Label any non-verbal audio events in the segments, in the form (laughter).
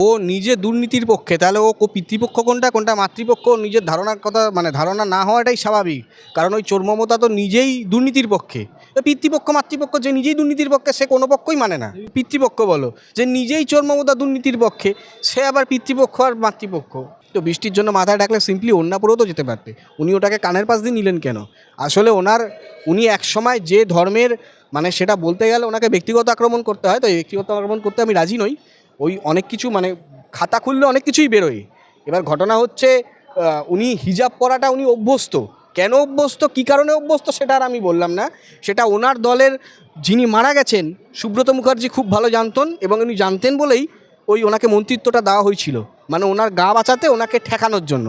ও নিজে দুর্নীতির পক্ষে, তাহলে ও পিতৃপক্ষ কোনটা কোনটা মাতৃপক্ষ নিজের ধারণার কথা মানে ধারণা না হওয়াটাই স্বাভাবিক। কারণ ওই চোর মমতা তো নিজেই দুর্নীতির পক্ষে। পিতৃপক্ষ, মাতৃপক্ষ, যে নিজেই দুর্নীতির পক্ষে, সে কোনো পক্ষই মানে না। পিতৃপক্ষ বলো, যে নিজেই চোর মমতা দুর্নীতির পক্ষে, সে আবার পিতৃপক্ষ আর মাতৃপক্ষ। তো বৃষ্টির জন্য মাথায় ডাকলে সিম্পলি অন্য পরেও তো যেতে পারতে। উনি ওটাকে কানের পাশ দিয়ে নিলেন কেন? আসলে ওনার, উনি একসময় যে ধর্মের মানে সেটা বলতে গেলে ওনাকে ব্যক্তিগত আক্রমণ করতে হয়, তো ব্যক্তিগত আক্রমণ করতে আমি রাজি নই। ওই অনেক কিছু মানে খাতা খুললে অনেক কিছুই বেরোয়। এবার ঘটনা হচ্ছে উনি হিজাব পরাটা উনি অভ্যস্ত। কেন অভ্যস্ত? কী কারণে অভ্যস্ত? সেটা আর আমি বললাম না। সেটা ওনার দলের যিনি মারা গেছেন, সুব্রত মুখার্জি খুব ভালো জানতেন এবং উনি জানতেন বলেই ওই ওনাকে মন্ত্রিত্বটা দেওয়া হয়েছিল। মানে ওনার গা বাঁচাতে ওনাকে ঠেকানোর জন্য।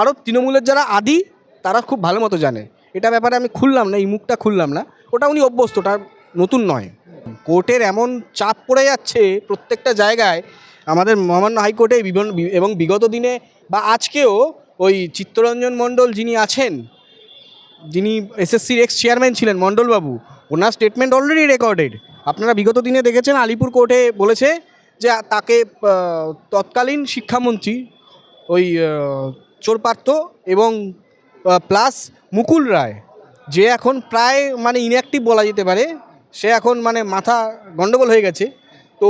আরও তৃণমূলের যারা আদি, তারা খুব ভালো মতো জানে। এটা ব্যাপারে আমি খুললাম না, এই মুখটা খুললাম না। ওটা উনি অভ্যস্ত, ওটা নতুন নয়। কোর্টের এমন চাপ পড়ে যাচ্ছে প্রত্যেকটা জায়গায়, আমাদের মহামান্য হাইকোর্টে বিভিন্ন এবং বিগত দিনে বা আজকেও ওই চিত্তরঞ্জন মণ্ডল যিনি আছেন, যিনি এসএসসির এক্স চেয়ারম্যান ছিলেন মণ্ডলবাবু, ওনার স্টেটমেন্ট অলরেডি রেকর্ডেড আপনারা বিগত দিনে দেখেছেন, আলিপুর কোর্টে বলেছে যে তাকে তৎকালীন শিক্ষামন্ত্রী, ওই চোরপার্থ এবং প্লাস মুকুল রায়, যে এখন প্রায় মানে ইনঅ্যাক্টিভ বলা যেতে পারে সে এখন মানে মাথা গন্ডগোল হয়ে গেছে। তো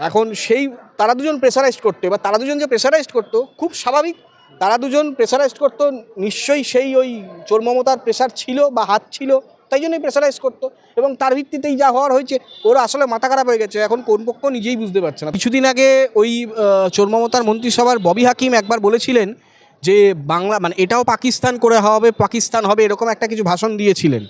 এখন সেই তারা দুজন প্রেসারাইজড করতে বা তারা দুজন যে প্রেসারাইজড করতো খুব স্বাভাবিক। তারা দুজন প্রেসারাইজড করতো নিশ্চয়ই সেই ওই চোর মমতার প্রেসার ছিল বা হাত ছিল তাই জন্যই প্রেসারাইজ করতো। এবং তার ভিত্তিতেই যা হওয়ার হয়েছে ওরা আসলে মাথা খারাপ হয়ে গেছে। এখন কোন পক্ষ নিজেই বুঝতে পারছে না। কিছুদিন আগে ওই আহ, চোর মমতার মন্ত্রিসভার ববি হাকিম একবার বলেছিলেন যে বাংলা মানে এটাও পাকিস্তান করে হবে পাকিস্তান হবে এরকম একটা কিছু ভাষণ দিয়েছিলেন।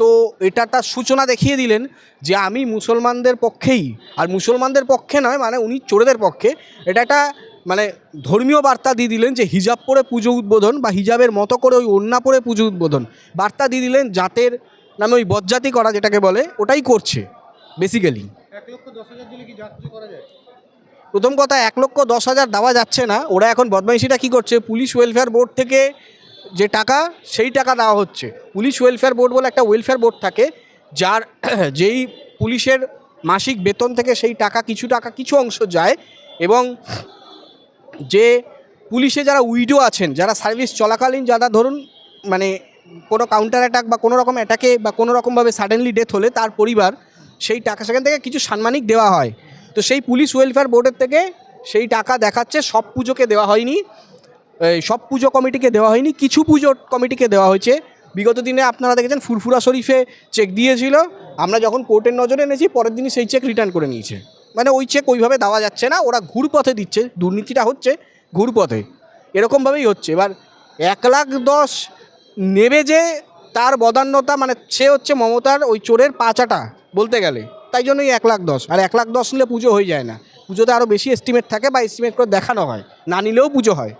তো এটা তার সূচনা দেখিয়ে দিলেন যে আমি মুসলমানদের পক্ষেই আর মুসলমানদের পক্ষে নয় মানে উনি চোরেদের পক্ষে এটা একটা মানে ধর্মীয় বার্তা দিয়ে দিলেন যে হিজাব পরে পুজো উদ্বোধন বা হিজাবের মতো করে ওই ওন্না পরে পুজো উদ্বোধন। বার্তা দিয়ে দিলেন জাতের নামে ওই বজ্জাতি করা যেটাকে বলে ওটাই করছে বেসিক্যালি প্রথম কথা এক লক্ষ দশ হাজার দেওয়া যাচ্ছে না ওরা এখন বদমাইশিটা কী করছে পুলিশ ওয়েলফেয়ার বোর্ড থেকে যে টাকা, সেই টাকা দেওয়া হচ্ছে। পুলিশ ওয়েলফেয়ার বোর্ড বলে একটা ওয়েলফেয়ার বোর্ড থাকে, যার (clears throat) যেই পুলিশের মাসিক বেতন থেকে সেই টাকা, কিছু টাকা, কিছু অংশ যায় এবং যে পুলিশে যারা উইডো আছেন, যারা সার্ভিস চলাকালীন, যারা ধরুন মানে কোনো কাউন্টার অ্যাটাক বা কোনো রকম অ্যাটাকে বা কোনো রকমভাবে সাডেনলি ডেথ হলে তার পরিবার সেই টাকা, সেখান থেকে কিছু সাম্মানিক দেওয়া হয়। তো সেই পুলিশ ওয়েলফেয়ার বোর্ডের থেকে সেই টাকা দেখাচ্ছে, সব পুজোকে দেওয়া হয়নি। সব পুজো কমিটিকে দেওয়া হয়নি, কিছু পুজো কমিটিকে দেওয়া হয়েছে। বিগত দিনে আপনারা দেখেছেন ফুরফুরা শরীফে চেক দিয়েছিল। আমরা যখন কোর্টের নজরে এনেছি, পরের দিনই সেই চেক রিটার্ন করে নিয়েছে। মানে ওই চেক ওইভাবে দেওয়া যাচ্ছে না, ওরা ঘুরপথে দিচ্ছে, দুর্নীতিটা হচ্ছে ঘুরপথে। এরকমভাবেই হচ্ছে। এবার এক লাখ দশ নেবে যে তার বদান্যতা মানে সে হচ্ছে মমতার ওই চোরের পাচাটা বলতে গেলে। তাই জন্যই এক লাখ দশ। আর এক লাখ দশ নিলে পুজো হয়ে যায় না। পুজোতে আরও বেশি এস্টিমেট থাকে বা এস্টিমেট করে দেখানো হয়। না নিলেও পুজো হয়।